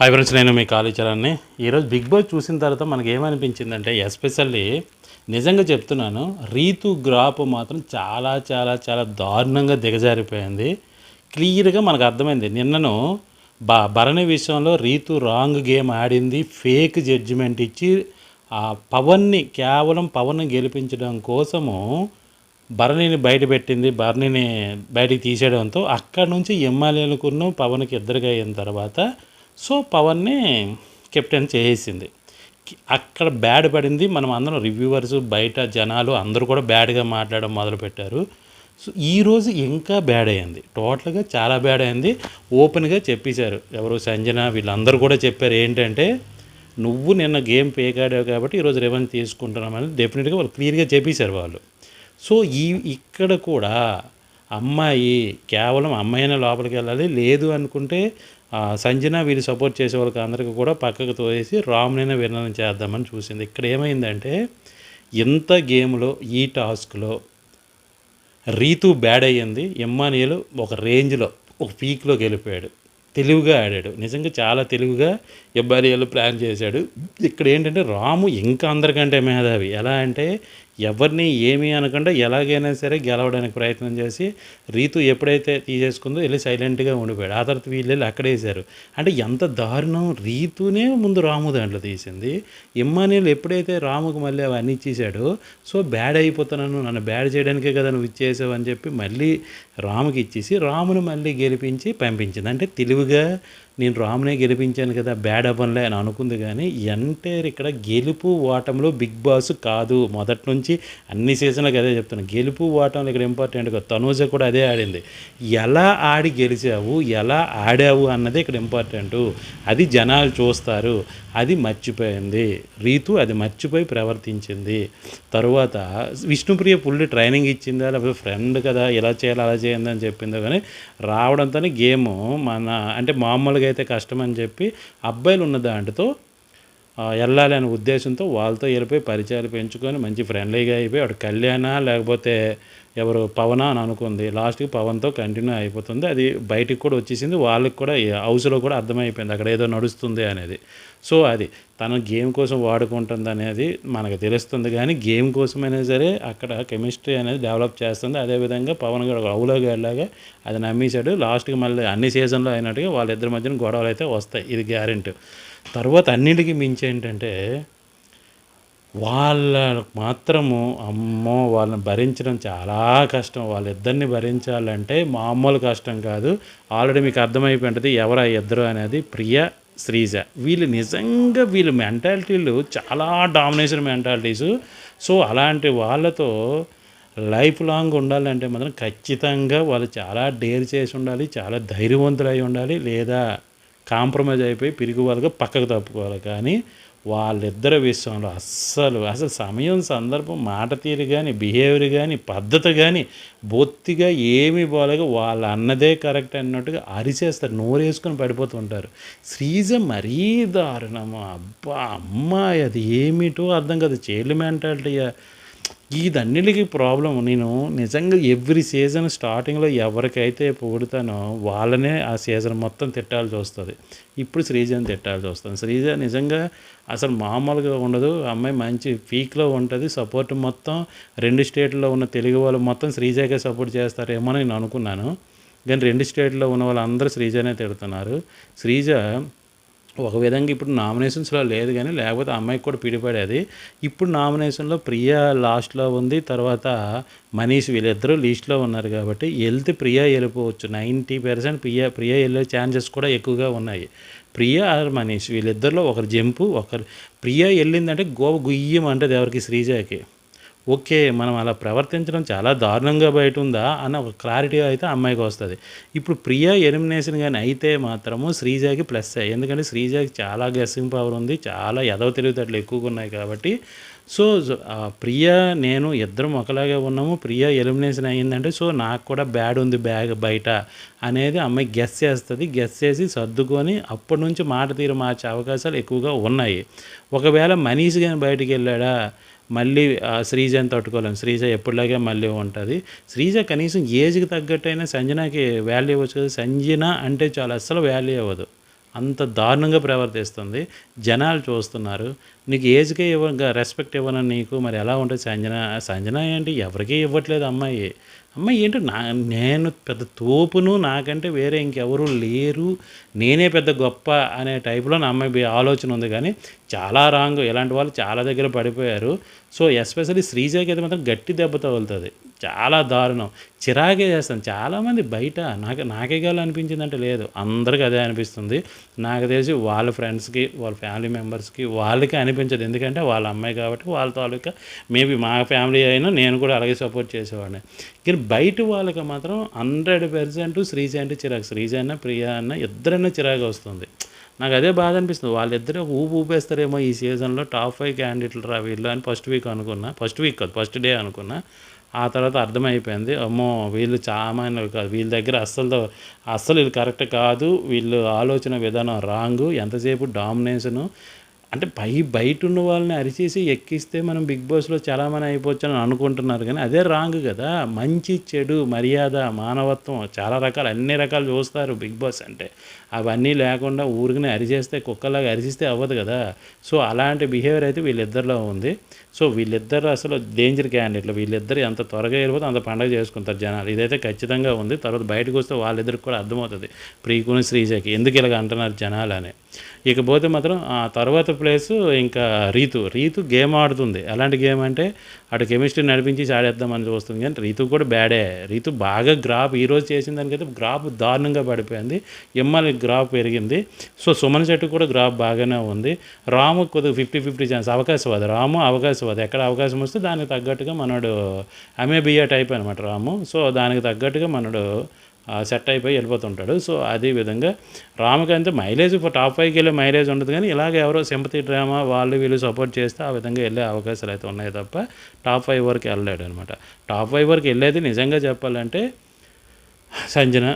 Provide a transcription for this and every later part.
Hi friends నేను మీ కాళీచరాన్ని ఈరోజు big boss చూసిన తర్వాత మనకి ఏమనిపించిందంటే ఎస్పెషల్లీ నిజంగా చెప్తున్నాను రీతు గ్రాప్ మాత్రం చాలా చాలా చాలా దారుణంగా దిగజారిపోయింది. క్లియర్గా మనకు అర్థమైంది. నిన్నను బా భరణి విషయంలో రీతు రాంగ్ గేమ్ ఆడింది ఫేక్ జడ్జిమెంట్ ఇచ్చి ఆ పవన్ని కేవలం పవన్ గెలిపించడం కోసము భరణిని బయట పెట్టింది భరణిని బయటికి తీసేయడంతో అక్కడ నుంచి ఎమ్మెల్యేలకున్న పవన్కి ఇద్దరుగా అయిన తర్వాత సో పవన్ని కెప్టెన్ చేసేసింది. అక్కడ బ్యాడ్ పడింది. మనం అందరం రివ్యూవర్స్ బయట జనాలు అందరూ కూడా బ్యాడ్గా మాట్లాడడం మొదలుపెట్టారు. సో ఈరోజు ఇంకా బ్యాడ్ అయింది. టోటల్గా చాలా బ్యాడ్ అయింది. ఓపెన్గా చెప్పేశారు. ఎవరు సంజన వీళ్ళందరూ కూడా చెప్పారు ఏంటంటే నువ్వు నిన్న గేమ్ పేకాడావు కాబట్టి ఈరోజు రెవెన్యూ తీసుకుంటున్నామని డెఫినెట్గా వాళ్ళు క్లియర్గా చెప్పేశారు వాళ్ళు. సో ఈ ఇక్కడ కూడా అమ్మాయి కేవలం అమ్మాయినే లోపలికి వెళ్ళాలి. లేదు అనుకుంటే సంజన వీళ్ళు సపోర్ట్ చేసే వాళ్ళకి అందరికీ కూడా పక్కకు తోసేసి రామ్నైనా విన్ననం చేద్దామని చూసింది. ఇక్కడ ఏమైందంటే ఇంత గేమ్లో ఈ టాస్క్లో రీతు బ్యాడ్ అయ్యింది. ఎమ్మానియలు ఒక రేంజ్లో ఒక పీక్లో గెలిపాడు. తెలివిగా ఆడాడు. నిజంగా చాలా తెలివిగా ఎబ్బారియాలు ప్లాన్ చేశాడు. ఇక్కడ ఏంటంటే రాము ఇంకా అందరికంటే మేధావి. ఎలా అంటే ఎవరిని ఏమీ అనకుండా ఎలాగైనా సరే గెలవడానికి ప్రయత్నం చేసి రీతు ఎప్పుడైతే తీసేసుకుందో వెళ్ళి సైలెంట్గా ఉండిపోయాడు. ఆ తర్వాత వీళ్ళు వెళ్ళి అక్కడేసారు అంటే ఎంత దారుణం రీతునే ముందు రాము దాంట్లో తీసింది. ఇమ్మానీలు ఎప్పుడైతే రాముకు మళ్ళీ అవన్నీ ఇచ్చేసాడో సో బ్యాడ్ అయిపోతున్నాను నన్ను బ్యాడ్ చేయడానికే కదా నువ్వు ఇచ్చేసావు అని చెప్పి మళ్ళీ రాముకి ఇచ్చేసి రామును మళ్ళీ గెలిపించి పంపించింది. అంటే తెలివిగా నేను రామునే గెలిపించాను కదా బ్యాడ్ అవ్వనులే అని అనుకుంది కానీ ఎంటైర్ ఇక్కడ గెలుపు ఓటంలో బిగ్ బాస్ కాదు. మొదటి నుంచి అన్ని సీజన్లకు అదే చెప్తాను గెలుపు ఓటంలో ఇక్కడ ఇంపార్టెంట్ తనూజ కూడా అదే ఆడింది. ఎలా ఆడి గెలిచావు ఎలా ఆడావు అన్నది ఇక్కడ ఇంపార్టెంట్ అది జనాలు చూస్తారు. అది మర్చిపోయింది. రీతు అది మర్చిపోయి ప్రవర్తించింది. తరువాత విష్ణుప్రియ పుల్లి ట్రైనింగ్ ఇచ్చిందా లేకపోతే ఫ్రెండ్ కదా ఇలా చేయాలి అలా చేయండి అని చెప్పిందో కానీ రావడంతోనే గేమ్ మన అంటే మామూలుగా అయితే కష్టం అని చెప్పి అబ్బాయిలు ఉన్న దాంట్లో వెళ్ళాలి అనే ఉద్దేశంతో వాళ్ళతో వెళ్ళిపోయి పరిచయాలు పెంచుకొని మంచి ఫ్రెండ్లీగా అయిపోయి వాడు కళ్యాణ లేకపోతే ఎవరు పవన అని అనుకుంది. లాస్ట్కి పవన్తో కంటిన్యూ అయిపోతుంది. అది బయటికి కూడా వచ్చేసింది. వాళ్ళకి కూడా హౌస్లో కూడా అర్థమైపోయింది. అక్కడ ఏదో నడుస్తుంది అనేది. సో అది తన గేమ్ కోసం వాడుకుంటుంది అనేది మనకు తెలుస్తుంది. కానీ గేమ్ కోసమైనా సరే అక్కడ కెమిస్ట్రీ అనేది డెవలప్ చేస్తుంది. అదేవిధంగా పవన్ గారు అవులో గారిలాగా అది నమ్మేశాడు. లాస్ట్కి మళ్ళీ అన్ని సీజన్లో అయినట్టుగా వాళ్ళిద్దరి మధ్యన గొడవలు అయితే వస్తాయి. ఇది గ్యారెంటీ. తర్వాత అన్నిటికీ మించి ఏంటంటే వాళ్ళ మాత్రము అమ్మో వాళ్ళని భరించడం చాలా కష్టం. వాళ్ళిద్దరిని భరించాలంటే మామూలు కష్టం కాదు. ఆల్రెడీ మీకు అర్థమైపోయి ఉంటుంది ఎవరు ఆ ఇద్దరు అనేది ప్రియ శ్రీజ. వీళ్ళు నిజంగా వీళ్ళ మెంటాలిటీలు చాలా డామినేషన్ మెంటాలిటీస్. సో అలాంటి వాళ్ళతో లైఫ్ లాంగ్ ఉండాలంటే మాత్రం ఖచ్చితంగా వాళ్ళు చాలా డేర్ చేసి ఉండాలి చాలా ధైర్యవంతులు అయి ఉండాలి లేదా కాంప్రమైజ్ అయిపోయి పిరిగి వాళ్ళగా పక్కకు తప్పుకోవాలి. కానీ వాళ్ళిద్దరి విషయంలో అస్సలు అసలు సమయం సందర్భం మాట తీరు కానీ బిహేవియర్ కానీ పద్ధతి కానీ బొత్తిగా ఏమి బాగాలేక వాళ్ళ అన్నదే కరెక్ట్ అన్నట్టుగా అరిచేస్తారు నోరేసుకొని పడిపోతుంటారు. శ్రీజ మరీ దారుణము అబ్బా అమ్మాయి అది ఏమిటో అర్థం కాదు. చైల్డ్ మెంటాలిటీయా ఇదన్నిటికీ ప్రాబ్లం నేను నిజంగా ఎవ్రీ సీజన్ స్టార్టింగ్లో ఎవరికైతే పొగుడుతానో వాళ్ళనే ఆ సీజన్ మొత్తం తిట్టాల్సి వస్తుంది. ఇప్పుడు శ్రీజని తిట్టాల్సి వస్తుంది. శ్రీజ నిజంగా అసలు మామూలుగా ఉండదు. ఆ అమ్మాయి మంచి పీక్లో ఉంటుంది. సపోర్ట్ మొత్తం రెండు స్టేట్లో ఉన్న తెలుగు వాళ్ళు మొత్తం శ్రీజకే సపోర్ట్ చేస్తారేమో అని నేను అనుకున్నాను. కానీ రెండు స్టేట్లో ఉన్న వాళ్ళందరూ శ్రీజనే తిడుతున్నారు. శ్రీజ ఒక విధంగా ఇప్పుడు నామినేషన్స్లో లేదు కానీ లేకపోతే అమ్మాయికి కూడా పిడిపడేది ఇప్పుడు నామినేషన్లో ప్రియా లాస్ట్లో ఉంది తర్వాత మనీష్ వీళ్ళిద్దరూ లీస్ట్లో ఉన్నారు కాబట్టి వెళ్తే ప్రియా వెళ్ళిపోవచ్చు. నైంటీ పర్సెంట్ ప్రియా ప్రియా వెళ్ళే ఛాన్సెస్ కూడా ఎక్కువగా ఉన్నాయి. ప్రియా ఆర్ మనీష్ వీళ్ళిద్దరిలో ఒకరు జంపు ఒకరు ప్రియా వెళ్ళిందంటే గోవ గుయ్యం అంటది ఎవరికి శ్రీజాకి. ఓకే మనం అలా ప్రవర్తించడం చాలా దారుణంగా బయట ఉందా అన్న ఒక క్లారిటీ అయితే అమ్మాయికి వస్తుంది. ఇప్పుడు ప్రియా ఎలిమినేషన్ కానీ అయితే మాత్రము శ్రీజాకి ప్లస్ అయ్యి ఎందుకంటే శ్రీజాకి చాలా గెస్సింగ్ పవర్ ఉంది చాలా ఎదవ తెలివితేటలు ఎక్కువగా ఉన్నాయి కాబట్టి. సో ప్రియా నేను ఇద్దరం ఒకలాగే ఉన్నాము ప్రియా ఎలిమినేషన్ అయ్యిందంటే సో నాకు కూడా బ్యాడ్ ఉంది బ్యాగ్ బయట అనేది అమ్మాయి గెస్ చేస్తుంది. గెస్ చేసి సర్దుకొని అప్పటి నుంచి మాట తీరు మార్చే అవకాశాలు ఎక్కువగా ఉన్నాయి. ఒకవేళ మనీష్ కానీ బయటికి వెళ్ళాడా మళ్ళీ శ్రీజని తట్టుకోలేం. శ్రీజ ఎప్పటిలాగే మళ్ళీ ఉంటుంది. శ్రీజ కనీసం ఏజ్కి తగ్గట్టయినా సంజనకి వాల్యూ ఇవ్వచ్చు కదా. సంజన అంటే చాలా అస్సలు వాల్యూ ఇవ్వదు. అంత దారుణంగా ప్రవర్తిస్తుంది. జనాలు చూస్తున్నారు. నీకు ఏజ్కే ఇవ్వ రెస్పెక్ట్ ఇవ్వను నీకు మరి ఎలా ఉంటుంది? సంజన సంజన ఏంటి? ఎవరికీ ఇవ్వట్లేదు అమ్మాయి. అమ్మాయి ఏంటి? నా నేను పెద్ద తోపును నాకంటే వేరే ఇంకెవరు లేరు. నేనే పెద్ద గొప్ప అనే టైప్లో నా అమ్మాయి ఆలోచన ఉంది కానీ చాలా రాంగ్. ఇలాంటి వాళ్ళు చాలా దగ్గర పడిపోయారు. సో ఎస్పెషల్లీ శ్రీజాకి అయితే మాత్రం గట్టి దెబ్బ తగులుతుంది. చాలా దారుణం. చిరాకే చేస్తాను చాలామంది బయట నాకు నాకే కావాలి అనిపించింది అంటే లేదు. అందరికీ అదే అనిపిస్తుంది. నాకు తెలిసి వాళ్ళ ఫ్రెండ్స్కి వాళ్ళ ఫ్యామిలీ మెంబర్స్కి వాళ్ళకి అనిపించదు. ఎందుకంటే వాళ్ళ అమ్మాయి కాబట్టి వాళ్ళ తాలూకా మేబీ మా ఫ్యామిలీ అయినా నేను కూడా అలాగే సపోర్ట్ చేసేవాడిని. కానీ బయట వాళ్ళకి మాత్రం హండ్రెడ్ పర్సెంట్ శ్రీజ అంటే చిరాకు. శ్రీజ అన్న ప్రియా అన్న ఇద్దరైనా చిరాకు వస్తుంది. నాకు అదే బాధ అనిపిస్తుంది. వాళ్ళిద్దరే ఊపు ఊపేస్తారేమో ఈ సీజన్లో టాప్ ఫైవ్ క్యాండిడేట్లు రా వీళ్ళు అని ఫస్ట్ వీక్ అనుకున్నా. ఫస్ట్ వీక్ కాదు ఫస్ట్ డే అనుకున్నా. ఆ తర్వాత అర్థమైపోయింది అమ్మో వీళ్ళు చాలా కాదు వీళ్ళ దగ్గర అస్సలు అస్సలు వీళ్ళు కరెక్ట్ కాదు వీళ్ళు ఆలోచన విధానం రాంగు ఎంతసేపు డామినేషను అంటే పై బయట ఉన్న వాళ్ళని అరిచేసి ఎక్కిస్తే మనం బిగ్ బాస్లో చాలామంది అయిపోవచ్చు అని అనుకుంటున్నారు. కానీ అదే రాంగ్ కదా. మంచి చెడు మర్యాద మానవత్వం చాలా రకాలు అన్ని రకాలు చూస్తారు బిగ్ బాస్ అంటే. అవన్నీ లేకుండా ఊరికనే అరిచేస్తే కుక్కలాగా అరిచిస్తే అవ్వదు కదా. సో అలాంటి బిహేవియర్ అయితే వీళ్ళిద్దరిలో ఉంది. సో వీళ్ళిద్దరు అసలు డేంజర్ క్యాండిడేట్లు. వీళ్ళిద్దరు ఎంత త్వరగా వెళ్ళిపోతే అంత పండగ చేసుకుంటారు జనాలు. ఇదైతే ఖచ్చితంగా ఉంది. తర్వాత బయటకు వస్తే వాళ్ళిద్దరికి కూడా అర్థమవుతుంది. ప్రీకుని శ్రీజకి ఎందుకు ఇలాగ అంటున్నారు జనాలు అని. ఇకపోతే మాత్రం ఆ తర్వాత ప్లేస్ ఇంకా రీతు రీతు గేమ్ ఆడుతుంది. ఎలాంటి గేమ్ అంటే అటు కెమిస్ట్రీ నడిపించి ఆడేద్దామని చూస్తుంది కానీ రీతు కూడా బ్యాడే. రీతు బాగా గ్రాఫ్ ఈరోజు చేసిన దానికైతే గ్రాఫ్ దారుణంగా పడిపోయింది. ఎమ్మెల్యే గ్రాఫ్ పెరిగింది. సో సుమన్ శెట్టి కూడా గ్రాఫ్ బాగానే ఉంది. రాము కొద్దిగా ఫిఫ్టీ ఫిఫ్టీ ఛాన్స్ అవకాశవాది. రాము అవకాశవాది. ఎక్కడ అవకాశం వస్తే దానికి తగ్గట్టుగా మనడు అమేబియా టైప్ అనమాట రాము. సో దానికి తగ్గట్టుగా మనడు సెట్ అయిపోయి వెళ్ళిపోతుంటాడు. సో అదే విధంగా అంతా మైలేజ్ టాప్ ఫైవ్కి వెళ్ళే మైలేజ్ ఉండదు కానీ ఇలాగ ఎవరో సింపతి డ్రామా వాళ్ళు వీళ్ళు సపోర్ట్ చేస్తే ఆ విధంగా వెళ్ళే అవకాశాలు అయితే ఉన్నాయి తప్ప టాప్ ఫైవ్ వరకు వెళ్ళలేడు అనమాట. టాప్ ఫైవ్ వరకు వెళ్ళేది నిజంగా చెప్పాలంటే సంజన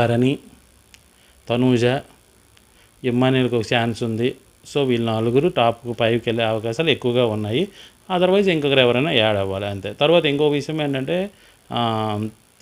భరణి తనూజ ఇమ్మానీలకు ఒక ఛాన్స్ ఉంది. సో వీళ్ళు నలుగురు టాప్ పైకి వెళ్ళే అవకాశాలు ఎక్కువగా ఉన్నాయి. అదర్వైజ్ ఇంకొకరు ఎవరైనా యాడ్ అవ్వాలి అంతే. తర్వాత ఇంకో విషయం ఏంటంటే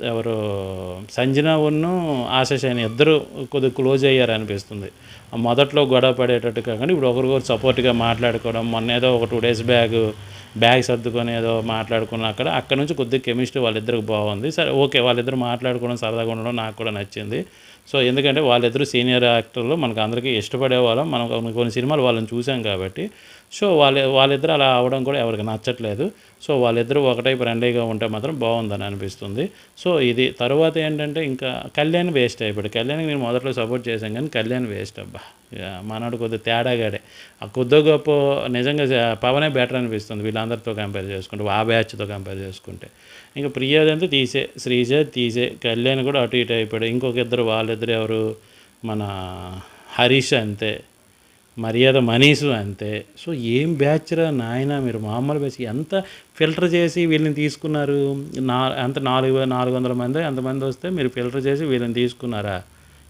ఎవరు సంజన ఉన్ను అయిన ఇద్దరు కొద్దిగా క్లోజ్ అయ్యారు అనిపిస్తుంది మొదట్లో గొడవ పడేటట్టు కాకుండా ఇప్పుడు ఒకరికొకరు సపోర్ట్గా మాట్లాడుకోవడం మొన్న ఏదో ఒక టూ డేస్ బ్యాగ్ బ్యాగ్ సర్దుకొని ఏదో మాట్లాడుకున్న అక్కడ అక్కడ నుంచి కొద్దిగా కెమిస్ట్రీ వాళ్ళిద్దరికి బాగుంది. సరే ఓకే వాళ్ళిద్దరు మాట్లాడుకోవడం సరదాగా ఉండడం నాకు కూడా నచ్చింది. సో ఎందుకంటే వాళ్ళిద్దరు సీనియర్ యాక్టర్లు మనకు అందరికీ ఇష్టపడే వాళ్ళం. మనం కొన్ని- కొన్ని సినిమాలు వాళ్ళని చూసాం కాబట్టి సో వాళ్ళ వాళ్ళిద్దరు అలా అవడం కూడా ఎవరికి నచ్చట్లేదు. సో వాళ్ళిద్దరూ ఒకటై ఫ్రెండ్లీగా ఉంటే మాత్రం బాగుందని అనిపిస్తుంది. సో ఇది తర్వాత ఏంటంటే ఇంకా కళ్యాణ్ వేస్ట్ అయిపోయాడు. కళ్యాణ్కి నేను మొదట్లో సపోర్ట్ చేశాను కానీ కళ్యాణ్ వేస్ట్ అబ్బా. ఇక మనోడు కొద్దిగా తేడాగాడే. ఆ కొద్దో గొప్ప నిజంగా పవనే బెటర్ అనిపిస్తుంది వీళ్ళందరితో కంపేర్ చేసుకుంటే ఆ బ్యాచ్తో కంపేర్ చేసుకుంటే. ఇంకా ప్రియాదంతా తీసే శ్రీజ తీసే కళ్యాణ్ కూడా అటు ఇటు అయిపోయాడు. ఇంకొక ఇద్దరు వాళ్ళిద్దరు ఎవరు? మన హరీష్ అంతే. మర్యాద మనీసు అంతే. సో ఏం బ్యాచ్రా నాయన మీరు మామూలు బ్యాచ్ ఎంత ఫిల్టర్ చేసి వీళ్ళని తీసుకున్నారు? నా అంత నాలుగు నాలుగు వందల మంది అంతమంది వస్తే మీరు ఫిల్టర్ చేసి వీళ్ళని తీసుకున్నారా?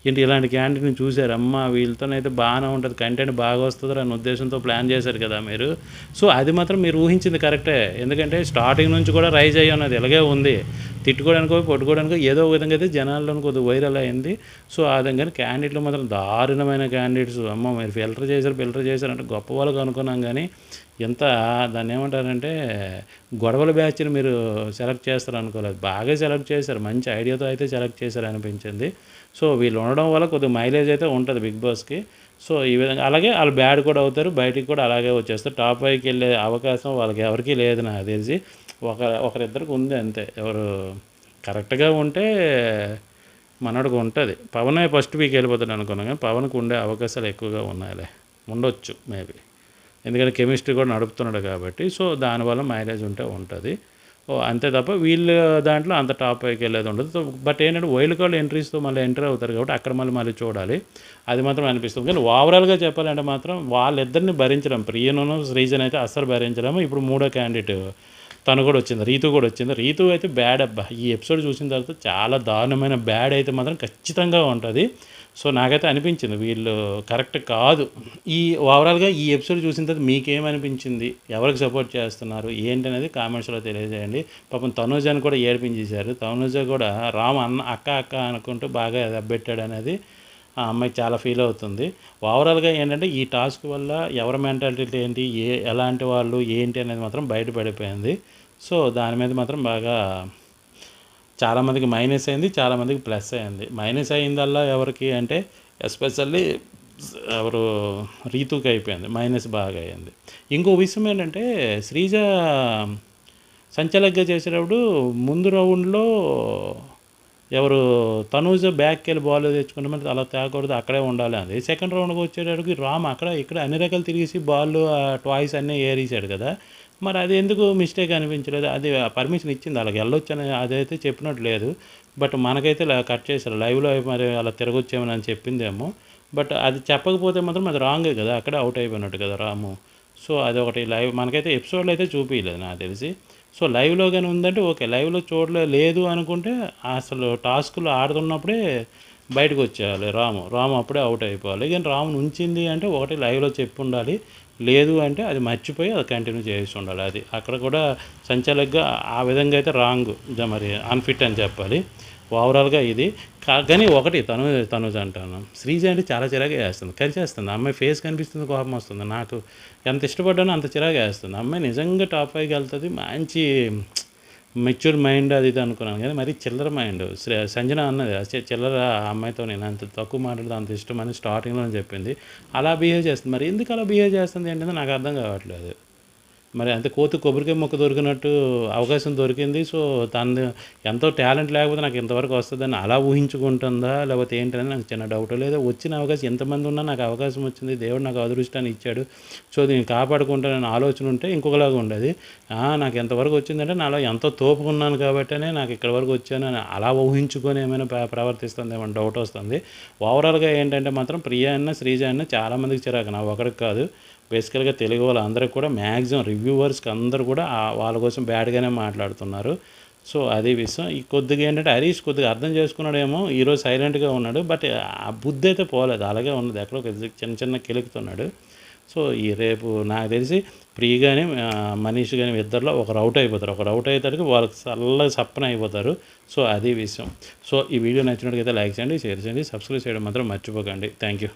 ఏంటి ఇలాంటి క్యాంటీన్ చూశారు? అమ్మ వీళ్ళతోనైతే బాగానే ఉంటుంది. కంటెంట్ బాగా వస్తుంది అనే ఉద్దేశంతో ప్లాన్ చేశారు కదా మీరు. సో అది మాత్రం మీరు ఊహించింది కరెక్టే. ఎందుకంటే స్టార్టింగ్ నుంచి కూడా రైజ్ అయ్యి ఉన్నది. ఇలాగే ఉంది. తిట్టుకోవడానికో పట్టుకోవడానికో ఏదో ఒక విధంగా అయితే జనాల్లోని కొద్దిగా వైరల్ అయింది. సో ఆ విధంగా క్యాండిడేట్లు మాత్రం దారుణమైన క్యాండిడేట్స్. అమ్మ మీరు ఫిల్టర్ చేశారు ఫిల్టర్ చేశారు అంటే గొప్ప వాళ్ళకు అనుకున్నాం కానీ ఎంత దాన్ని ఏమంటారంటే గొడవల బ్యాచ్ని మీరు సెలెక్ట్ చేస్తారు అనుకోలేదు బాగా సెలెక్ట్ చేశారు. మంచి ఐడియాతో అయితే సెలెక్ట్ చేశారు అనిపించింది. సో వీళ్ళు ఉండడం వల్ల కొద్దిగా మైలేజ్ అయితే ఉంటుంది బిగ్ బాస్కి సో ఈ విధంగా అలాగే వాళ్ళు బ్యాడ్ కూడా అవుతారు బయటికి కూడా అలాగే వచ్చేస్తారు. టాప్ ఫైవ్కి వెళ్ళే అవకాశం వాళ్ళకి ఎవరికీ లేదు నాకు తెలిసి. ఒక ఒకరిద్దరికి ఉంది అంతే. ఎవరు కరెక్ట్గా ఉంటే మనడికి ఉంటుంది. పవనే ఫస్ట్ వీక్ వెళ్ళిపోతాడు అనుకున్నాం కానీ పవన్కి ఉండే అవకాశాలు ఎక్కువగా ఉన్నాయిలే. ఉండొచ్చు మేబీ ఎందుకంటే కెమిస్ట్రీ కూడా నడుపుతున్నాడు కాబట్టి. సో దానివల్ల మైలేజ్ ఉంటే ఉంటుంది. అంతే తప్ప వీళ్ళు దాంట్లో అంత టాప్ పైకి వెళ్ళేది ఉండదు. సో బట్ ఏంటంటే వైల్డ్ కార్డ్ ఎంట్రీస్తో మళ్ళీ ఎంటర్ అవుతారు కాబట్టి అక్కడ మళ్ళీ మళ్ళీ చూడాలి. అది మాత్రం అనిపిస్తుంది. కానీ ఓవరాల్గా చెప్పాలంటే మాత్రం వాళ్ళిద్దరిని భరించడం ప్రియను శ్రీజన్ అయితే అస్సలు భరించడము ఇప్పుడు మూడో క్యాండిడేట్ తను కూడా వచ్చింది రీతు కూడా వచ్చింది. రీతు అయితే బ్యాడ్ అబ్బా. ఈ ఎపిసోడ్ చూసిన తర్వాత చాలా దారుణమైన బ్యాడ్ అయితే మాత్రం ఖచ్చితంగా ఉంటుంది. సో నాకైతే అనిపించింది వీళ్ళు కరెక్ట్ కాదు. ఈ ఓవరాల్గా ఈ ఎపిసోడ్ చూసిన తర్వాత మీకేమనిపించింది ఎవరికి సపోర్ట్ చేస్తున్నారు? ఏంటనేది కామెంట్స్లో తెలియజేయండి. పాపం తనూజని కూడా ఏడిపించేశారు. తనూజ కూడా రామ్ అన్న అక్క అక్క అనుకుంటూ బాగా దెబ్బెట్టాడు అనేది ఆ అమ్మాయి చాలా ఫీల్ అవుతుంది. ఓవరాల్గా ఏంటంటే ఈ టాస్క్ వల్ల ఎవరి మెంటాలిటీ ఏంటి? ఏ ఎలాంటి వాళ్ళు ఏంటి అనేది మాత్రం బయటపడిపోయింది. సో దాని మీద మాత్రం బాగా చాలామందికి మైనస్ అయింది చాలామందికి ప్లస్ అయింది. మైనస్ అయిందల్లా ఎవరికి అంటే ఎస్పెషల్లీ ఎవరు రీతుకి అయిపోయింది మైనస్ బాగా అయింది. ఇంకో విషయం ఏంటంటే శ్రీజ సంచలగ్గా చేసేటప్పుడు ముందు రౌండ్లో ఎవరు తనూజ బ్యాక్కి వెళ్ళి బాల్ తెచ్చుకుంటే మరి అలా తేకూడదు అక్కడే ఉండాలి అది. సెకండ్ రౌండ్కి వచ్చేటప్పటికి రామ్ అక్కడ ఇక్కడ అన్ని రకాలు తిరిగేసి బాల్ టాయ్స్ అన్నీ ఏరేసాడు కదా. మరి అది ఎందుకు మిస్టేక్ అనిపించలేదు? అది పర్మిషన్ ఇచ్చింది అలాగే వెళ్ళొచ్చు అని అదైతే చెప్పినట్టు లేదు. బట్ మనకైతే ఇలా కట్ చేశారు. లైవ్లో మరి అలా తిరగొచ్చేమని అని చెప్పిందేమో. బట్ అది చెప్పకపోతే మాత్రం అది రాంగే కదా. అక్కడే అవుట్ అయిపోయినట్టు కదా రాము. సో అది ఒకటి లైవ్ మనకైతే ఎపిసోడ్లో అయితే చూపించలేదు నాకు తెలిసి. సో లైవ్లో కానీ ఉందంటే ఓకే. లైవ్లో చూడలే లేదు అనుకుంటే అసలు టాస్క్లు ఆడుతున్నప్పుడే బయటకు వచ్చేయాలి రాము. రాము అప్పుడే అవుట్ అయిపోవాలి. కానీ రాము ఉంచింది అంటే ఒకటి లైవ్లో చెప్పి ఉండాలి. లేదు అంటే అది మర్చిపోయి అది కంటిన్యూ చేసి ఉండాలి. అది అక్కడ కూడా సంచాలకుగా ఆ విధంగా అయితే రాంగ్ మరి అన్ఫిట్ అని చెప్పాలి. ఓవరాల్గా ఇది. కా- కానీ ఒకటి తను తనుజ్ అంటాను. శ్రీజ అంటే చాలా చిరాగా వేస్తుంది. కలిసేస్తుంది అమ్మాయి ఫేస్ కనిపిస్తుంది కోపం వస్తుంది. నాకు ఎంత ఇష్టపడ్డానో అంత చిరాగా వేస్తుంది. అమ్మాయి నిజంగా టాప్ ఫైవ్కి వెళ్తుంది. మంచి మెచ్యూర్ మైండ్ అది ఇది అనుకున్నాను. కానీ మరి చిల్లర మైండ్ సంజన అన్నది చిల్లర ఆ అమ్మాయితో నేను అంత తక్కువ మాట్లాడితే అంత ఇష్టం అని స్టార్టింగ్లో చెప్పింది. అలా బిహేవ్ చేస్తుంది. మరి ఎందుకు అలా బిహేవ్ చేస్తుంది ఏంటంటే నాకు అర్థం కావట్లేదు. మరి అంత కోతి కొబ్బరికాయ మొక్క దొరికినట్టు అవకాశం దొరికింది. సో తను ఎంతో టాలెంట్ లేకపోతే నాకు ఇంతవరకు వస్తుందని అలా ఊహించుకుంటుందా? లేకపోతే ఏంటని నాకు చిన్న డౌట్. లేదా వచ్చిన అవకాశం ఎంతమంది ఉన్నా నాకు అవకాశం వచ్చింది. దేవుడు నాకు అదృష్టాన్ని ఇచ్చాడు. సో దీన్ని కాపాడుకుంటానని ఆలోచన ఉంటే ఇంకొకలాగా ఉండేది. నాకు ఎంతవరకు వచ్చిందంటే నాలో ఎంతో తోపుకున్నాను కాబట్టినే నాకు ఇక్కడ వరకు వచ్చాను అని అలా ఊహించుకొని ఏమైనా ప్ర- ప్రవర్తిస్తుంది ఏమైనా డౌట్ వస్తుంది. ఓవరాల్గా ఏంటంటే మాత్రం ప్రియా అన్న శ్రీజ అన్న చాలామందికి చిరాకు. నా ఒకరికి కాదు. బేసికల్గా తెలుగు వాళ్ళందరికీ కూడా మ్యాక్సిమం రివ్యూవర్స్కి అందరూ కూడా వాళ్ళ కోసం బ్యాడ్గానే మాట్లాడుతున్నారు. సో అదే విషయం. ఈ కొద్దిగా ఏంటంటే హరీష్ కొద్దిగా అర్థం చేసుకున్నాడేమో ఈరోజు సైలెంట్గా ఉన్నాడు బట్ ఆ బుద్ధి అయితే పోలేదు. అలాగే ఉన్నది. ఎక్కడో చిన్న చిన్న కెలుకుతున్నాడు. సో ఈ రేపు నాకు తెలిసి ప్రియ కానీ మనీష్ కానీ ఇద్దరిలో ఒకరు రౌట్ అయిపోతారు. ఒకరు రౌట్ అయ్యేసరికి వాళ్ళకి చల్లగా సప్పన అయిపోతారు. సో అది విషయం. సో ఈ వీడియో నచ్చినట్టుగా లైక్ చేయండి షేర్ చేయండి సబ్స్క్రైబ్ చేయడం మాత్రం మర్చిపోకండి. Thank you.